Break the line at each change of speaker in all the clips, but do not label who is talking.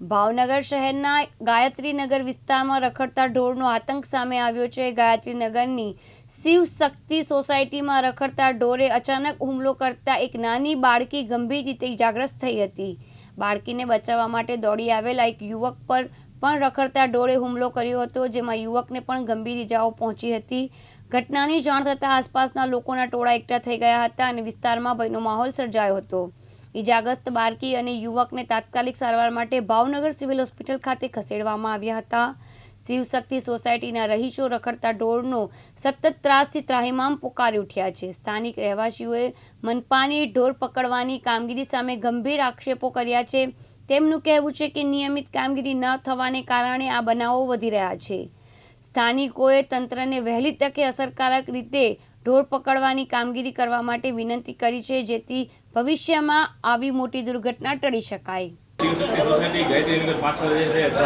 ભાવનગર શહેરના ગાયત્રીનગર વિસ્તારમાં રખડતા ઢોરનો આતંક સામે આવ્યો છે. ગાયત્રીનગરની શિવ શક્તિ સોસાયટીમાં રખડતા ઢોરે અચાનક હુમલો કરતા એક નાની બાળકી ગંભીર રીતે ઇજાગ્રસ્ત થઈ હતી. બાળકીને બચાવવા માટે દોડી આવેલા એક યુવક પર પણ રખડતા ઢોરે હુમલો કર્યો હતો, જેમાં યુવકને પણ ગંભીર ઇજાઓ પહોંચી હતી. ઘટનાની જાણ થતાં આસપાસના લોકોના ટોળા એકઠા થઈ ગયા હતા અને વિસ્તારમાં ભયનો માહોલ સર્જાયો હતો. ઇજાગ્રસ્ત બાળકી અને યુવકને તાત્કાલિક સારવાર માટે ભાવનગર સિવિલ હોસ્પિટલ ખાતે ખસેડવામાં આવ્યા હતા. શિવશક્તિ સોસાયટીના રહીશો રખડતા ઢોરનો સતત ત્રાસથી ત્રાહિમામ પુકારી ઉઠ્યા છે. સ્થાનિક રહેવાસીઓએ મનપાની ઢોર પકડવાની કામગીરી સામે ગંભીર આક્ષેપો કર્યા છે. તેમનું કહેવું છે કે નિયમિત કામગીરી ન થવાને કારણે આ બનાવો વધી રહ્યા છે. સ્થાનિકોએ તંત્રને વહેલી તકે અસરકારક રીતે ઢોર પકડવાની કામગીરી કરવા માટે વિનંતી કરી છે, જેથી ભવિષ્યમાં આવી મોટી દુર્ઘટના ટળી શકાય.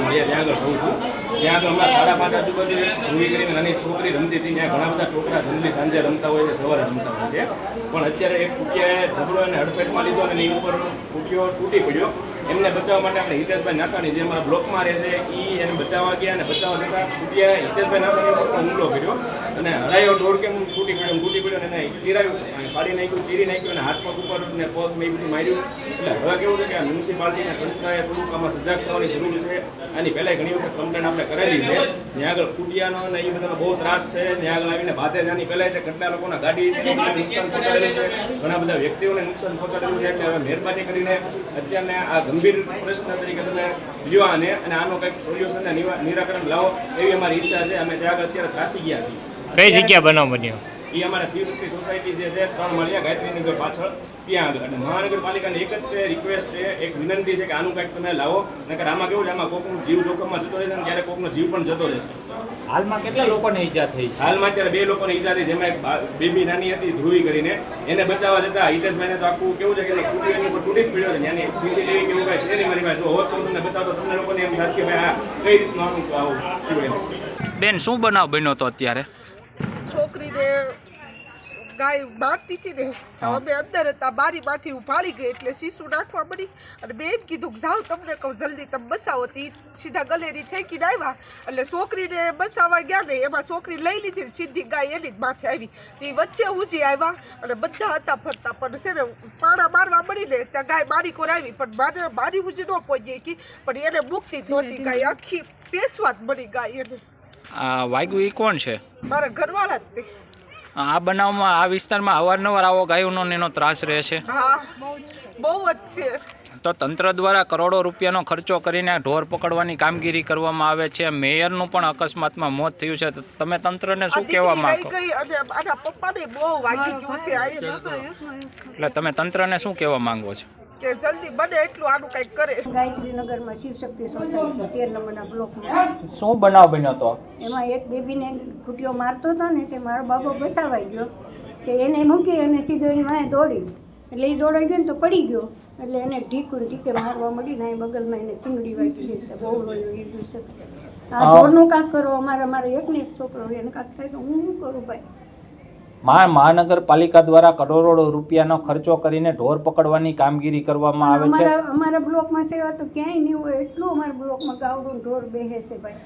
મળ્યા ત્યાં આગળ હમણાં સાડા પાંચ આજુબાજુ ભૂમિ કરીને નાની છોકરી રમતી હતી. ત્યાં ઘણા બધા છોકરા જલ્દી સાંજે રમતા હોય છે, સવારે રમતા હોય છે. પણ અત્યારે એક કુટિયાએ ઝઘડો એને હડપેટમાં લીધો અને એની ઉપર કુટિયો તૂટી પડ્યો. એમને બચાવવા માટે આપણે હિતેશભાઈ નાકાની જે અમારા બ્લોકમાં રહે છે એ એને બચાવવા ગયા અને બચાવવા જતા કુટિયાએ હિતેશભાઈ નાકાની હુમલો કર્યો અને હરાયો ઢોર કેમ તૂટી પડ્યો તૂટી પડ્યો અને એને ચીરાયું ફાડી નાખ્યું, ચીરી નાખ્યું અને હાથ પગ ઉપર ને પગ મેં બધું માર્યું. એટલે હવે કેવું છે કે આ મ્યુનિસિપાલિટીના તંત્રએ થોડુંક આમાં સજાગ થવાની જરૂર છે. આની પહેલાં ઘણી વખત કમ્પ્લેન આપણે કરેલી છે. ત્યાં આગળ કુટિયાનો અને એ બધાનો બહુ ત્રાસ છે. ત્યાં આગળ આવીને બાધે જાની પહેલાં છે કેટલા લોકોના ગાડી નુકસાન પહોંચાડેલું છે. ઘણા બધા વ્યક્તિઓને નુકસાન પહોંચાડેલું છે. એટલે હવે મહેરબાની કરીને અત્યારને આ ગંભીર પ્રશ્ન તરીકે તમે લ્યો આને અને આનો કંઈક સોલ્યુશન નિરાકરણ લાવો એવી અમારી ઈચ્છા છે. અમે ત્યાં આગળ અત્યારે ત્રાસી ગયા છીએ.
કઈ જગ્યા બનાવ બન્યો?
એ અમારા શિવશક્તિ સોસાયટી જે છે ત્રણ મળ્યા ગાયત્રીનગર પાછળ ત્યાં આગળ. અને મહાનગરપાલિકાની એક જ રિક્વેસ્ટ છે એક વિનંતી છે કે આનું કાંઈક તમે લાવો. નકર આમાં કેવું છે આમાં કોકનું જીવ જોખમમાં જતો રહેશે ને ત્યારે કોકનો જીવ પણ જતો રહેશે.
હાલમાં કેટલા લોકોને ઈજા થઈ છે?
હાલમાં અત્યારે બે લોકોને ઈજા થઈ જેમાં એક બેબી નાની હતી ધ્રુવી કરીને. એને બચાવવા જતા હિતેશભાઈને તો આખું કેવું છે કે એને ઉપર તૂટી જ પડ્યો છે. ત્યાંની સીસીટીવી કેવું કાંઈ છે નહીં મારી પાસે. જો હોત તો તમને બતાવતો તમને લોકોને એમ થાય કે ભાઈ આ કઈ રીતનું આનું આવું થયું
બેન શું બનાવ બન્યો તો અત્યારે?
ગાય મારતી હતી ને તો અમે અંદર હતા બારીમાંથી ઉભારી ગઈ એટલે શીશું નાખવા મળી અને બેન કીધું કે જાઓ તમને કહું જલ્દી તમે બસાવો. તી સીધા ગલેરી ઠેકીને આવ્યા. એટલે છોકરીને બસાવવા ગયા ને એમાં છોકરી લઈ લીધી ને સીધી ગાય એની જ માથે આવી. તે વચ્ચે ઉજી આવ્યા અને બધા હતા ફરતા પણ છે ને પાણા મારવા મળીને ત્યાં ગાય મારી કોર આવી પણ મારે મારી ઉજી ન પહોંચી હતી પણ એને મુક્તિ જ નહોતી ગાય. આખી પેશવા જ મળી ગાય એને.
આ વાગ્યું એ કોણ છે?
મારા ઘરવાળા જ તે.
આ બનાવમાં આ વિસ્તારમાં અવારનવાર આવો ગાયોનો એનો ત્રાસ રહે છે.
બહુ જ છે.
તો તંત્ર દ્વારા કરોડો રૂપિયાનો ખર્ચો કરીને ઢોર પકડવાની કામગીરી કરવામાં આવે છે. મેયરનું પણ અકસ્માતમાં મોત થયું છે. તો તમે તંત્રને શું કહેવા માંગો? એટલે તમે તંત્રને શું કહેવા માંગો છો?
કે જલ્દી બને એટલું આનું કંઈક કરે.
ગાયત્રીનગરમાં શિવશક્તિ સોસાયટી તેર નંબરના બ્લોકમાં.
શું બનાવ બન્યો હતો
એમાં એક બેબીને ખૂટીઓ મારતો હતો ને તે મારો બાબો ઘસાવાઈ ગયો. કે એને મૂકી અને સીધો એની માએ દોડી એટલે એ દોડાઈ ગયો ને તો પડી ગયો. એટલે એને ઢીકું ઢીકે મારવા મળી ને બગલમાં એને ચીંગડી વાગી ગઈ તો બહુ ગયું છે આ ઢોરનું કાંક કરો અમારે અમારે એકને એક છોકરો હોય એને કાંક થાય તો હું શું કરું ભાઈ?
મહાનગરપાલિકા દ્વારા કરોડો રૂપિયાનો ખર્ચો કરીને ઢોર પકડવાની કામગીરી કરવામાં આવે છે.
અમારા અમારા બ્લોકમાં સેવા તો ક્યાંય નહીં હોય એટલું અમારા બ્લોકમાં ગાવડું ઢોર બેહે છે ભાઈ.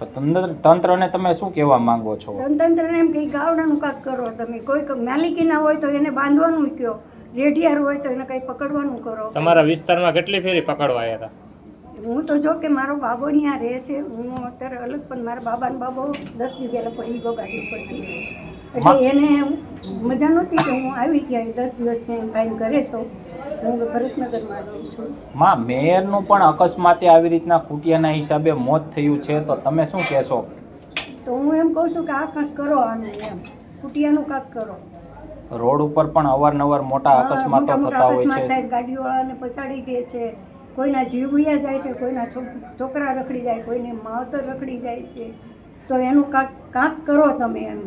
તો તંત્ર તંત્રને તમે શું કહેવા માંગો છો?
તંત્રને એમ કે ગાવડાનું કાંક કરો તમે. કોઈ માલિકીના હોય તો એને બાંધવાનું કયો. રેઢિયાર હોય તો એને કંઈ પકડવાનું કરો.
તમારા વિસ્તારમાં કેટલી ફેરી પકડવાયા હતા?
હું તો જો કે મારો બાબો ત્યાં રહે છે. હું અત્યારે અલગ પણ મારા બાબાને બાબો દસ દી પહેલાં પડી ગયો ગાડી ઉપરથી એટલે એને મજા નહોતી કે હું આવી ત્યારે દસ દિવસ ત્યાં કાંઈ કરે છો. હું ભરતનગરમાં રહું છું.
માં મેયરનું પણ અકસ્માતે આવી રીતના ખૂટિયાના હિસાબે મોત થયું છે તો તમે શું કહેશો?
તો હું એમ કહું છું કે આ કાંક કરો આનું એમ. ખૂટિયાનું કાંક કરો.
રોડ ઉપર પણ અવારનવાર મોટા અકસ્માતો થતા હોય છે.
થાય ગાડીવાળાને પછાડી દે છે કોઈના જીવ વયા જાય છે કોઈના છોક- છોકરા રખડી જાય કોઈને માવતર રખડી જાય છે. તો એનું કાંક કાંક કરો તમે એમ.